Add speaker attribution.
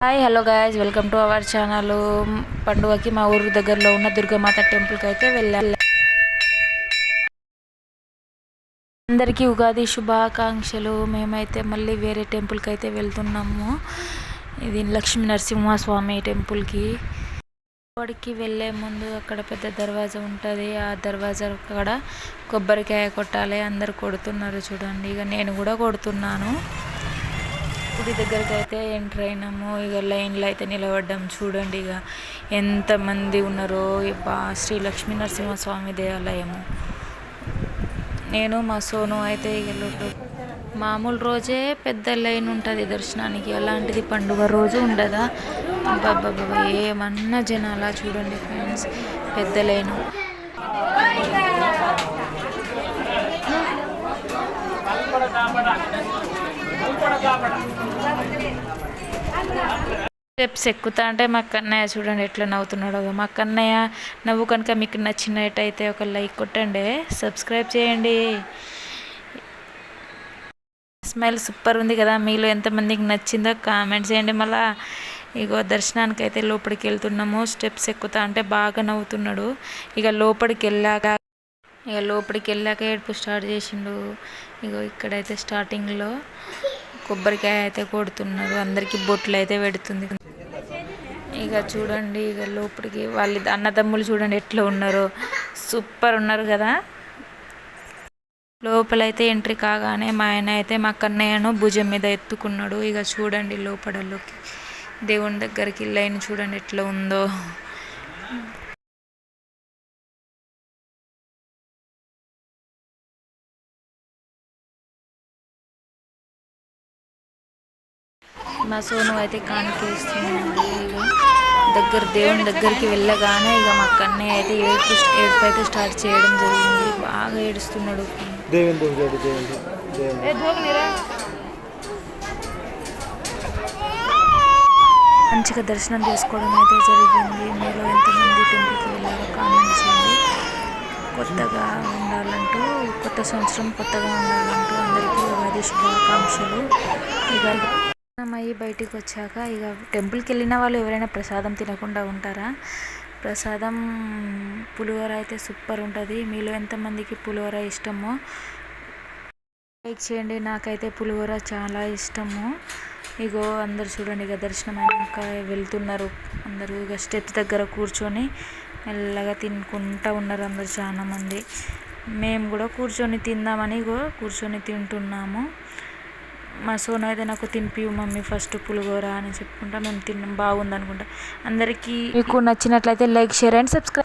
Speaker 1: Hi hello guys. Welcome to our channel. పండుగకి మా ఊరు దగ్గరలో ఉన్న దుర్గమాత టెంపుల్కి అయితే వెళ్ళాలి. అందరికీ ఉగాది శుభాకాంక్షలు. మేమైతే మళ్ళీ వేరే టెంపుల్కి అయితే వెళ్తున్నాము. ఇది లక్ష్మీ నరసింహస్వామి టెంపుల్కి. వాడికి వెళ్ళే ముందు అక్కడ పెద్ద దర్వాజా ఉంటుంది. ఆ దర్వాజా అక్కడ కొబ్బరికాయ కొట్టాలి. అందరు కొడుతున్నారు చూడండి. ఇక నేను కూడా కొడుతున్నాను. గుడి దగ్గరికి అయితే ఎంటర్ అయినాము. ఇక లైన్లో అయితే నిలబడ్డాం. చూడండి ఇక ఎంతమంది ఉన్నారో. బా శ్రీ లక్ష్మీ నరసింహస్వామి దేవాలయము నేను మా సోను అయితే ఇక మామూలు రోజే పెద్ద లైన్ ఉంటుంది దర్శనానికి. అలాంటిది పండుగ రోజు ఉండదా? బాబా ఏమన్నా జనాలా చూడండి ఫ్రెండ్స్. పెద్ద లైను. స్టెప్స్ ఎక్కుతా అంటే మా కన్నయ్య చూడండి ఎట్లా నవ్వుతున్నాడో మా కన్నయ్య నవ్వు కనుక మీకు నచ్చినట్టయితే ఒక లైక్ కొట్టండి సబ్స్క్రైబ్ చేయండి. స్మైల్ సూపర్ ఉంది కదా మీలో ఎంతమందికి నచ్చిందో కామెంట్ చేయండి. మళ్ళీ ఇగో దర్శనానికి అయితే లోపలికి వెళ్తున్నాము. స్టెప్స్ ఎక్కుతా అంటే బాగా నవ్వుతున్నాడు. ఇక లోపలికి వెళ్ళాక ఇక లోపలికి వెళ్ళాక ఏడుపు స్టార్ట్ చేసిండు. ఇగో ఇక్కడైతే స్టార్టింగ్లో కొబ్బరికాయ అయితే కొడుతున్నారు. అందరికీ బొట్లు అయితే పెడుతుంది. ఇక చూడండి ఇక లోపలికి వాళ్ళ అన్నదమ్ములు చూడండి ఎట్లా ఉన్నారో. సూపర్ ఉన్నారు కదా. లోపలైతే ఎంట్రీ కాగానే మా ఆయన అయితే మా కన్నయ్యను భుజం మీద ఎత్తుకున్నాడు. ఇక చూడండి లోపలలోకి. దేవుని దగ్గరికి లైన్ చూడండి ఎట్లా ఉందో. మా సోను అయితే కానికేస్తున్నాడు ఇక దగ్గర దేవుని దగ్గరికి వెళ్ళగానే ఇక మా కన్నయ్య అయితే ఏడుపు ఏడుపు అయితే స్టార్ట్ చేయడం జరిగింది. బాగా ఏడుస్తున్నాడు. మంచిగా దర్శనం చేసుకోవడం అయితే జరిగింది. మీరు ఎంతమంది టెంపుల్కి వెళ్ళారో కామెంట్ చేయండి. కొత్తగా ఉండాలంటూ కొత్త సంవత్సరం కొత్తగా ఉండాలంటూ అందరికీ ఉగాది శుభాకాంక్షలు. ఇక అయ్యి బయటికి వచ్చాక ఇక టెంపుల్కి వెళ్ళిన వాళ్ళు ఎవరైనా ప్రసాదం తినకుండా ఉంటారా? ప్రసాదం పులిహోర అయితే సూపర్ ఉంటుంది మీలో ఎంతమందికి పులిహోర ఇష్టమో లైక్ చేయండి. నాకైతే పులిహోర చాలా ఇష్టము. ఇగో అందరు చూడండి ఇక దర్శనం అయినాక వెళ్తున్నారు. అందరూ ఇక స్టెప్ దగ్గర కూర్చొని మెల్లగా తినుకుంటూ ఉన్నారు అందరు చాలామంది. మేము కూడా కూర్చొని తిందామని ఇగో కూర్చొని తింటున్నాము. మా సోన అయితే నాకు తినిపివు మమ్మీ ఫస్ట్ పులిహోర అని చెప్పుకుంటా మేము తిన్నాం బాగుంది అనుకుంటా అందరికీ మీకు నచ్చినట్లయితే లైక్ షేర్ అండ్ సబ్స్క్రైబ్.